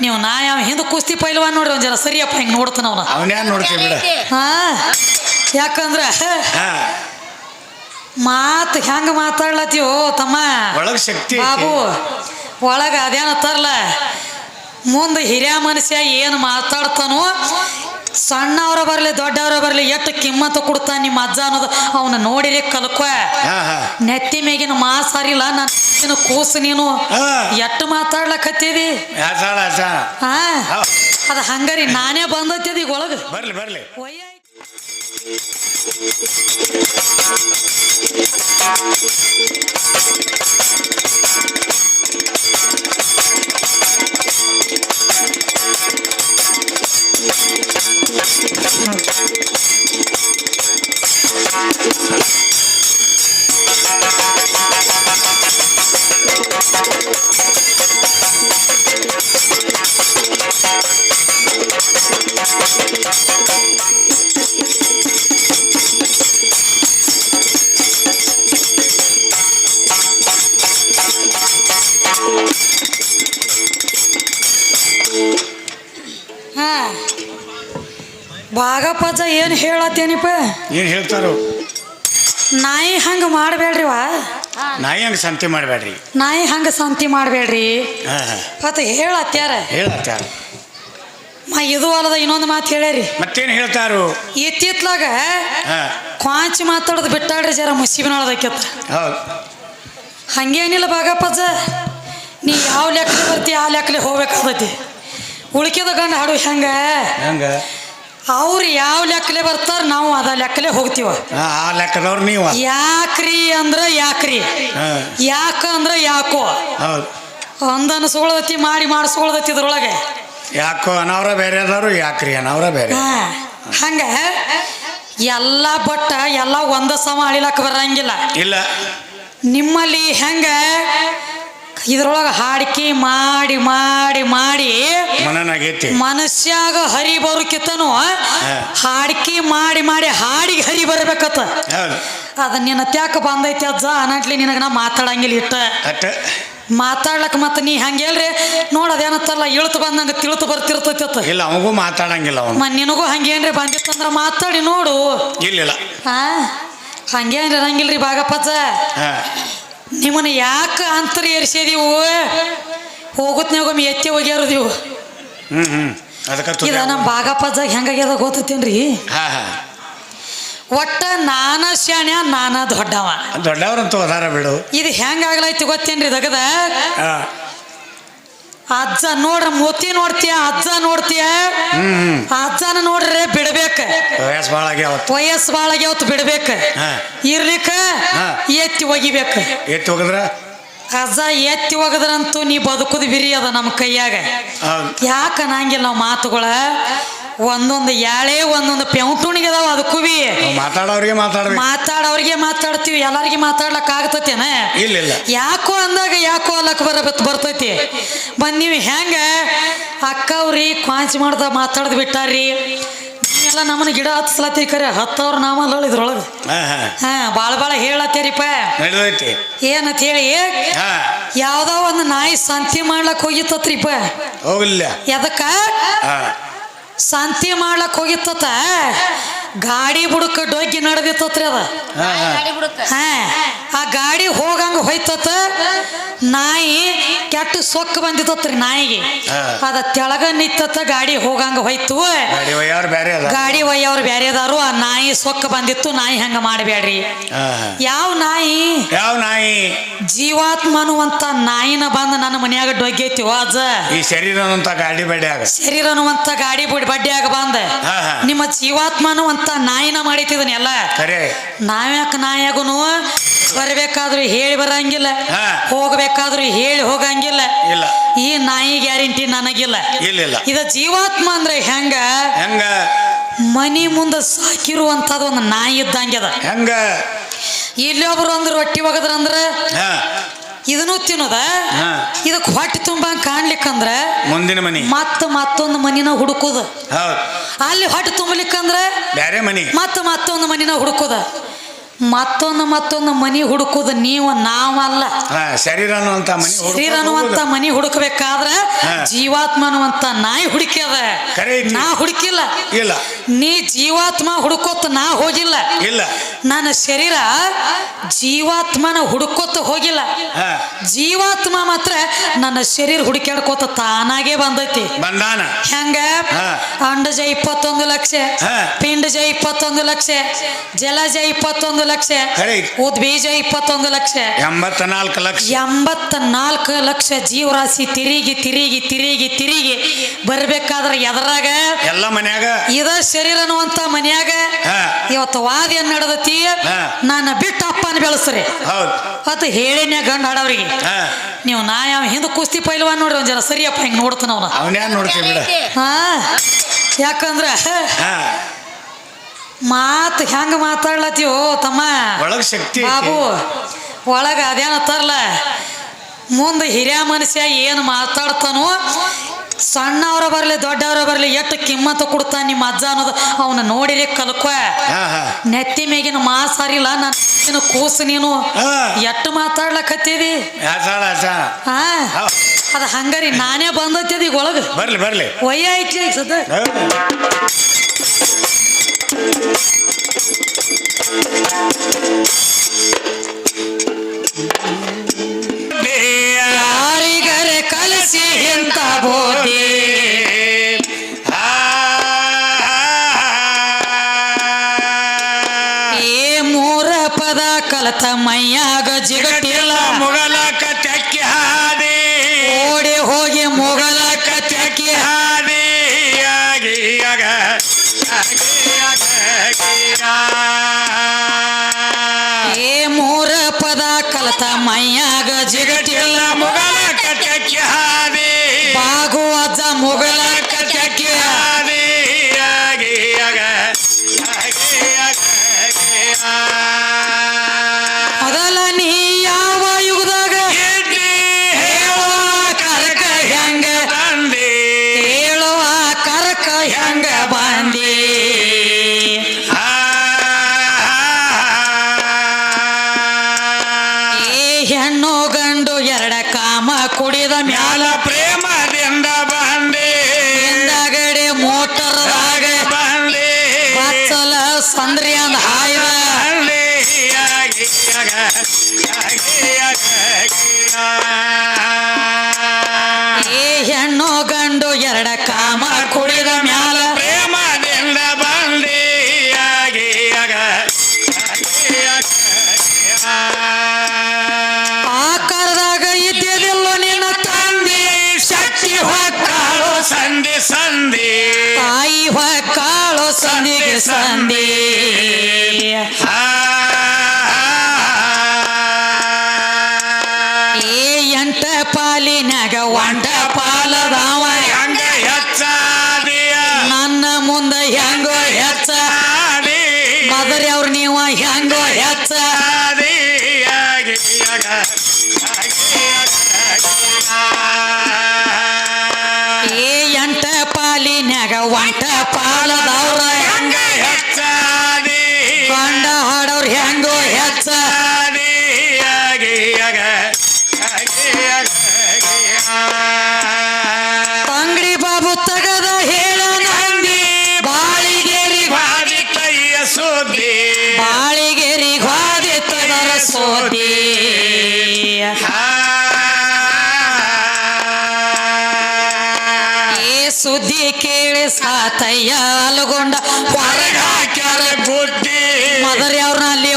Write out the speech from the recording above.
ನೀವು ನಾ ಯಾವ ಹಿಂದೆ ಕುಸ್ತಿ ಪೈಲ್ವಾನ್ ನೋಡ್ರಿ ಒಂದ್ ಜನ ಸರಿಯಪ್ಪ ಹಿಂಗೆ ನೋಡ್ತಾನ ಅವನ. ಅವನ್ಯಾನ್ ನೋಡ್ತೀವಿ ಬಿಡ. ಹಾ ಯಾಕಂದ್ರ ಮಾತು ಹೆಂಗ ಮಾತಾಡ್ಲತ್ತೀವೋ ತಮ್ಮ? ಒಳಗ್ ಶಕ್ತಿ. ಬಾಬು ಒಳಗ ಅದೇನತ್ತಾರಲ್ಲ ಮುಂದೆ ಹಿರಿಯ ಮನುಷ್ಯ ಏನು ಮಾತಾಡ್ತಾನೋ ಸಣ್ಣವ್ರ ಬರಲಿ ದೊಡ್ಡವರ ಬರಲಿ ಎಷ್ಟು ಕಿಮ್ಮತ್ತು ಕೊಡ್ತಾನ ನಿಮ್ಮ ಅಜ್ಜ ಅನ್ನೋದು ಅವನ ನೋಡಿರಿ ಕಲ್ಕೊ. ನೆತ್ತಿ ಮೇಗಿನ ಮಾಸಾರಿಲ್ಲ ನನ್ನ ಕೂಸು ನೀನು? ಎಟ್ಟು ಹೌದ್. ಅದ ಹಂಗಾರಿ ನಾನೇ ಬಂದೈತಿದ ಈಗ ಒಳಗ. ಬರ್ಲಿ ಬರ್ಲಿ. ಒಯ್ಯ ಹಾ. ಭಾಗಪಜ ಏನು ಹೇಳತ್ತೇನಿಪ್ಪ? ಏನು ಹೇಳ್ತಾರು? ನಾಯಿ ಹಂಗ ವಾ ನಾಯಿ ಹಂಗ ಸಂತಿ ಮಾಡಬೇಡ್ರಿ. ನಾಯಿ ಹಂಗ ಸಂತಿ ಮಾಡಬೇಡ್ರಿ. ಮತ್ತೆ ಹೇಳತ್ಯಾರ? ಹೇಳತ್ತಾರ ಮ ಇದು ಅಲ್ಲದ ಇನ್ನೊಂದು ಮಾತು ಹೇಳ್ಯಾರಿ. ಮತ್ತೇನು ಹೇಳ್ತಾರು? ಇತ್ತಿತ್ಲಾಗ ಕ್ವಾಂಚಿ ಮಾತಾಡೋದು ಬಿಟ್ಟಾಡ್ರಿ ಜರ ಮುಸಿಬಿನೊಳದಕ್ಕೆತ್ತ ಹೌದು. ಹಂಗೇನಿಲ್ಲ ಭಾಗಪಜ ನೀ ಯಾವ ಲೆಕ್ಕ ಬರ್ತಿ ಆ ಲೆಕ್ಕಲ್ಲಿ ಹೋಗ್ಬೇಕಾದತಿ ಉಳ್ಕಿದ ಗಂಡ ಹಾಡು ಹೆಂಗ? ಹೆಂಗ? ಅವ್ರು ಯಾವ ಲೆಕ್ಕಲೆ ಬರ್ತಾರ ನಾವು ಅದ ಲೆಕ್ಕಲೆ ಹೋಗ್ತೀವ. ಆ ಲೆಕ್ಕದವ್ರು ನೀವು. ಯಾಕ್ರಿ ಅಂದ್ರ ಯಾಕ್ರಿ? ಯಾಕ ಅಂದ್ರ ಯಾಕೋ? ಹೌದು. ಅನ್ಸ್ಕೊಳ್ದತಿ ಮಾಡಿ ಮಾಡಿಸ್ಕೊಳ್ದತಿ ಇದ್ರೊಳಗೆ. ಯಾಕೋ ಅನವ್ರ ಬೇರೆ ಅದಾರು ಯಾಕ್ರಿ ಅನವ್ರ ಬೇರೆ. ಹಂಗ? ಎಲ್ಲ ಬಟ್ಟ ಎಲ್ಲ ಒಂದ ಸಮ ಅಳಿಲಕ್ಕ ಬರಂಗಿಲ್ಲ. ಇಲ್ಲ. ನಿಮ್ಮಲ್ಲಿ ಹೆಂಗ? ಇದ್ರೊಳಗೆ ಹಾಡಿಕೆ ಮಾಡಿ ಮಾಡಿ ಮಾಡಿ ಮನನಾಗೈತಿ. ಮನುಷ್ಯಾಗ ಹರಿ ಬರೋಕಿತ್ತನು ಹಾಡಿಕೆ ಮಾಡಿ ಮಾಡಿ ಹಾಡಿಗೆ ಹರಿ ಬರ್ಬೇಕತ್ತ. ಅದನ್ನ ಅದ ನಿನ್ನ ತ್ಯಾಕ ಬಂದೈತಿ ಅಜ್ಜ ಅನಟ್ಲಿ ನಿನಗ ನಾ ಮಾತಾಡಂಗಿಲ್ಲ ಇಟ್ಟ. ಮಾತಾಡ್ಲಕ್ ಮತ್ತ ನೀ ಹಂಗೇಲ್ರಿ ನೋಡ್ ಅದೇನತ್ತಲ್ಲ ಇಳ್ತು ಬಂದಂಗ ತಿಳ್ತು ಬರ್ತಿರ್ತೈತಿ ಇಲ್ಲ ಅವಗೂ ಮಾತಾಡಂಗಿಲ್ಲ ಅವನು. ನಿನಗೂ ಹಂಗೇನ್ರಿ ಬಂದಿತ್ತಂದ್ರ ಮಾತಾಡಿ ನೋಡು. ಇಲ್ಲ ಹಾ ಹಂಗೇನ್ರಿ ಇರಂಗಿಲ್ರಿ ಬಾಗಪ್ಪಜ್ಜ ನಿಮ್ಮನ್ನ ಯಾಕೆ ಅಂತರ ಏರಿಸಿದೀವು ಹೋಗುತ್ನಾಗೊಮ್ಮೆ ಎತ್ತಿ ಹೋಗ್ಯಾರು ನೀವು ಹ್ಮ್ ಹ್ಮ್. ಅದಕ್ಕ ಇದ ನಮ್ಮ ಭಾಗಪ್ಪಜ್ಜ ಹೆಂಗಾಗ್ಯದ ಗೊತ್ತೇನ್ರಿ ಹಾ ಹಾ. ಒಟ್ಟ ನಾನ ಶಾಣ್ಯ ನಾನ ದೊಡ್ಡವ. ದೊಡ್ಡವ್ರಂತೂ ಅದಾರ ಬಿಡು. ಇದು ಹೆಂಗಾಗ್ಲೈತಿ ಗೊತ್ತೇನ್ರಿ ದಗದ? ಹಾ. ಅಜ್ಜ ನೋಡ್ರ ಮೋತಿ ನೋಡ್ತೀಯ ಅಜ್ಜ ನೋಡ್ತೀಯ? ಅಜ್ಜನ ನೋಡ್ರೆ ಬಿಡ್ಬೇಕ. ವಯಸ್ಸು ಭಾಳ ಆಗ್ಯಾವ ವಯಸ್ಸು ಭಾಳ ಆಗ್ಯಾವತ್ತು ಬಿಡ್ಬೇಕ. ಇರ್ಲಿಕ್ಕ ಎತ್ತಿ ಒಗಿಬೇಕ. ಎತ್ತಿ ಹೋಗಿದ್ರ ಅಜ್ಜ ಎತ್ತಿ ಒಗದ್ರಂತೂ ನೀ ಬದುಕುದು ಬಿರಿ ಅದ ನಮ್ಮ ಕೈಯಾಗ. ಯಾಕ ನಂಗಿಲ್ಲ ನಾವು ಮಾತುಗಳ? ಒಂದೊಂದು ಯಾಳೆ ಒಂದೊಂದು ಪೆಂಟುಣಿಗೆ ಅದಾವ ಅದು ಕುವಿ. ಮಾತಾಡೋರಿಗೆ ಮಾತಾಡ್ಬೇಕು. ಮಾತಾಡೋರಿಗೆ ಮಾತಾಡ್ತೀವಿ ಎಲ್ಲರಿಗೆ ಮಾತಾಡ್ಲಕ್ ಆಗತೈತೇನ? ಇಲ್ಲ ಇಲ್ಲ. ಯಾಕೋ ಅಂದಾಗ ಯಾಕೋ ಅಲ್ಲಕ್ ಬರ ಬರ್ತೈತಿ? ಬಂದ್ ನೀವು ಹೆಂಗ ಅಕ್ಕವ್ರಿ ಕ್ವಾಂಚ್ ಮಾಡ್ದ ಮಾತಾಡದ್ ಬಿಟ್ಟಾರ್ರಿ? ಎಲ್ಲ ನಮ್ಮನ್ನ ಗಿಡ ಹತ್ಸ್ಲತ್ತಿ ಕರೆ ಹತ್ತವ್ರ ನಾಮಲ್ಲ ಇದ್ರೊಳಗೆ ಹಾ ಬಾಳ ಬಾಳ ಹೇಳತ್ತೀರಿಪ್ಪ. ಏನಂತ ಹೇಳಿ? ಯಾವ್ದೋ ಒಂದು ನಾಯಿ ಸಂತಿ ಮಾಡ್ಲಕ್ ಹೋಗಿತ್ತತ್ರಿಪ್ಪ. ಹೋಗಿಲ್ಲ ಎದಕ್ಕ? ಸಂತಿ ಮಾಡ್ಲಕ್ ಹೋಗಿತ್ತ ಗಾಡಿ ಬುಡಕ ಡೊಗ್ಗಿ ನಡೆದಿತ್ತತ್ರಿ ಅದ. ಹಾ ಆ ಗಾಡಿ ಹೋಗಂಗ ಹೋಯ್ತತ ನಾಯಿ ಕೆಟ್ಟ ಸೊಕ್ಕ ಬಂದಿತ್ತತ್ರಿ ನಾಯಿಗೆ. ಅದ ತೆಳಗ ನಿತ್ತತ ಗಾಡಿ ಹೋಗಂಗ ಹೋಯ್ತು. ಗಾಡಿ ಒಯ್ಯವ್ರು ಬ್ಯಾರೆದಾರು ಆ ನಾಯಿ ಸೊಕ್ಕ ಬಂದಿತ್ತು ನಾಯಿ ಹಂಗ ಮಾಡಬೇಡ್ರಿ ಯಾವ ನಾಯಿ? ಯಾವ ನಾಯಿ? ಜೀವಾತ್ಮ ಅನ್ನುವಂತ ನಾಯಿನ ಬಂದು ನನ್ನ ಮನ್ಯಾಗ ಡೊಗ್ಗೈತಿ ವಾಜ. ಈ ಶರೀರ ಗಾಡಿ ಬಡ್ಯಾಗ ಶರೀರ ಅನ್ನುವಂತ ಗಾಡಿ ಬುಡ್ ಬಡ್ಡಿಯಾಗ ಬಂದ. ನಿಮ್ಮ ಜೀವಾತ್ಮ ಅನ್ನುವಂತ ನಾಯಿನ ಮಾಡಿತಿದನೆಲ್ಲ ಖರೆ. ನಾವ್ಯಾಕ ನಾಯಾಗುನು ಬರ್ಬೇಕಾದ್ರೂ ಹೇಳಿ ಬರಂಗಿಲ್ಲ. ಹೋಗ್ಬೇಕಾದ್ರೂ ಹೇಳಿ ಹೋಗಂಗಿಲ್ಲ. ಇಲ್ಲ. ಈ ನಾಯಿ ಗ್ಯಾರಂಟಿ ನನಗಿಲ್ಲ. ಇಲ್ಲ ಇಲ್ಲ. ಇದ ಜೀವಾತ್ಮ ಅಂದ್ರೆ ಹೆಂಗ? ಹೆಂಗ? ಮನಿ ಮುಂದೆ ಸಾಕಿರುವಂತದ ಒಂದು ನಾಯಿ ಇದ್ದಂಗೆ ಅದ. ಹೆಂಗ? ಇಲ್ಲೊಬ್ರು ಅಂದ್ರೆ ರೊಟ್ಟಿ ಒಗದ್ರಂದ್ರ ಅಂದ್ರೆ ಇದನ್ನು ತಿನ್ನೋದ. ಇದಕ್ಕೆ ಹೊಟ್ಟೆ ತುಂಬ ಕಾಣ್ಲಿಕ್ಕಂದ್ರೆ ಮುಂದಿನ ಮನಿ. ಮತ್ತ ಮತ್ತೊಂದು ಮನಿನ ಹುಡುಕೋದ. ಅಲ್ಲಿ ಹೊಟ್ಟೆ ತುಂಬಲಿಕ್ಕಂದ್ರೆ ಬೇರೆ ಮನಿ. ಮತ್ತ ಮತ್ತೊಂದು ಮನಿನ ಹುಡುಕೋದ. ಮತ್ತೊಂದು ಮತ್ತೊಂದು ಮನಿ ಹುಡುಕುದು ನೀವು ನಾವಲ್ಲ. ಶರೀರ ಅನ್ನುವಂತ ಮನಿ ಶರೀರ ಅನ್ನುವಂತ. ಮನಿ ಹುಡುಕಬೇಕಾದ್ರ ಜೀವಾತ್ಮ ಅನ್ನುವಂತ ನಾಯಿ ಹುಡುಕ್ಯದ. ನಾ ಹುಡುಕಿಲ್ಲ. ಇಲ್ಲ. ನೀ ಜೀವಾತ್ಮ ಹುಡುಕೋತ ನಾ ಹೋಗಿಲ್ಲ. ಇಲ್ಲ. ನನ್ನ ಶರೀರ ಜೀವಾತ್ಮನ ಹುಡುಕೋತ ಹೋಗಿಲ್ಲ. ಜೀವಾತ್ಮ ಮಾತ್ರ ನನ್ನ ಶರೀರ ಹುಡುಕ್ಯಾಡ್ಕೋತ ತಾನಾಗೆ ಬಂದೈತಿ. ಬಂದಾನ? ಹೆಂಗ? ಅಂಡ ಅಂಡಜ ಇಪ್ಪತ್ತೊಂದು ಲಕ್ಷ ಪಿಂಡ ಪಿಂಡಜ ಇಪ್ಪತ್ತೊಂದು ಲಕ್ಷ ಜಲಜ ಇಪ್ಪತ್ತೊಂದು ಲಕ್ಷ. ಉದ್ಬೀಜ ಇಪ್ಪತ್ತೊಂದು ಲಕ್ಷ. ಎಂಬತ್ತ ನಾಲ್ಕು ಲಕ್ಷ. ಎಂಬತ್ತ ನಾಲ್ಕು ಲಕ್ಷ ಜೀವರಾಶಿ ತಿರುಗಿ ತಿರುಗಿ ತಿರುಗಿ ತಿರುಗಿ ಬರ್ಬೇಕಾದ್ರೆ ಎದರಾಗ ಎಲ್ಲ ಮನ್ಯಾಗ? ಇದ ಶರೀರ ಅನ್ನುವಂತ ಮನ್ಯಾಗ. ಇವತ್ತು ವಾದ ಏನ್ ನಡೆದತಿ. ಬಿಟ್ಟಪ್ಪನ ಬಿಟ್ಟು ಅಪ್ಪನ ಬೆಳೆಸ್ರಿ. ಹೌದು. ಅತ ಹೇಳಿನ್ಯಾ ಗಂಡ ಹಾಡವ್ರಿಗೆ ನೀವು ನಾ ಯಾವ ಹಿಂದೆ ಕುಸ್ತಿ ಪೈಲ್ವಾನ್ ನೋಡ್ರಿ ಒಂದ್ ಜನ ಸರಿಯಪ್ಪ ಹಿಂಗ್ ನೋಡ್ತಾನ ಅವನ. ಹಾ. ಯಾಕಂದ್ರ ಹಾ ಮಾತು ಹೆಂಗ ಮಾತಾಡ್ಲತ್ತೀವೋ ತಮ್ಮ. ಒಳಗ್ ಶಕ್ತಿ. ಬಾಬು ಒಳಗ ಅದೇನತ್ತಾರಲ್ಲ ಮುಂದೆ ಹಿರಿಯ ಮನುಷ್ಯ ಏನು ಮಾತಾಡ್ತಾನೋ ಸಣ್ಣವ್ರ ಬರಲಿ ದೊಡ್ಡವರ ಬರಲಿ ಎಷ್ಟು ಕಿಮ್ಮತ್ತು ಕೊಡ್ತಾನ ನಿಮ್ಮ ಅಜ್ಜ ಅನ್ನೋದು ಅವನ ನೋಡಿರಿ ಕಲ್ಕೊ. ನೆತ್ತಿ ಮೇಗಿನ ಮಾಸಾರಿಲ್ಲ ನನ್ನ ಕೂಸು ನೀನು. ಎಟ್ಟು ಎಷ್ಟು ಮಾತಾಡ್ಲಕತ್ತೀವಿ. ಅದ ಹಂಗಾರಿ ನಾನೇ ಬಂದತ್ತೀದ ಈಗ ಒಳಗ. ಬರ್ಲಿ ಬರ್ಲಿ. ವಯ್ಯ ಐತಿ ಸದ ಪದ ಕಲತ ಮೈಯಾಗ ಜಿಗಟಿಲ್ಲ ಮುಗಲ ಕಚ್ಚಿ ಹಾದಿ ಓಡಿ ಹೋಗಿ ಮೊಗಲ ಕಚ್ಚಿ ಹಾದಿ ಆಗಿ ಆಗ ಆಗಿ ಆಗ ಏ ಮೂರ ಪದ ಕಲತ ಮೈಯಾಗ ಜಿಗಟಿಲ್ಲ ಹೆಣ್ಣು ಗಂಡು ಎರಡ ಕಾಮ ಕುಡಿದ ಮ್ಯಾಲ ಪ್ರೇಮದಿಂದ ಸಂಧಿ ಸಂಧಿ. ತಾಯಿ ಹೊಕ್ಕಾಳು ಸಂಧಿಗೆ ಸಂದಿ ಏ ಎಂಟ ಪಾಲಿನಾಗ ಒಂಟ ಪಾಲದವ. ಹೆಂಗ ಹೆಚ್ಚಾದಿಯ? ನನ್ನ ಮುಂದೆ ಹೆಂಗೋ ಹೆಚ್ಚ? ಮದರಿ ಅವ್ರ ನೀವ ಹೆಂಗೋ ಹೆಚ್ಚ? ಸೋದಿ ಏ ಸುದ್ದಿ ಕೇಳಿ ಸಾತಯ್ಯ ಅಲ್ಗೊಂಡ ಹೊರಗ ಹಾಕ್ಯಾರ ಬುದ್ಧಿ. ಅವ್ರನ್ನ ಅಲ್ಲಿ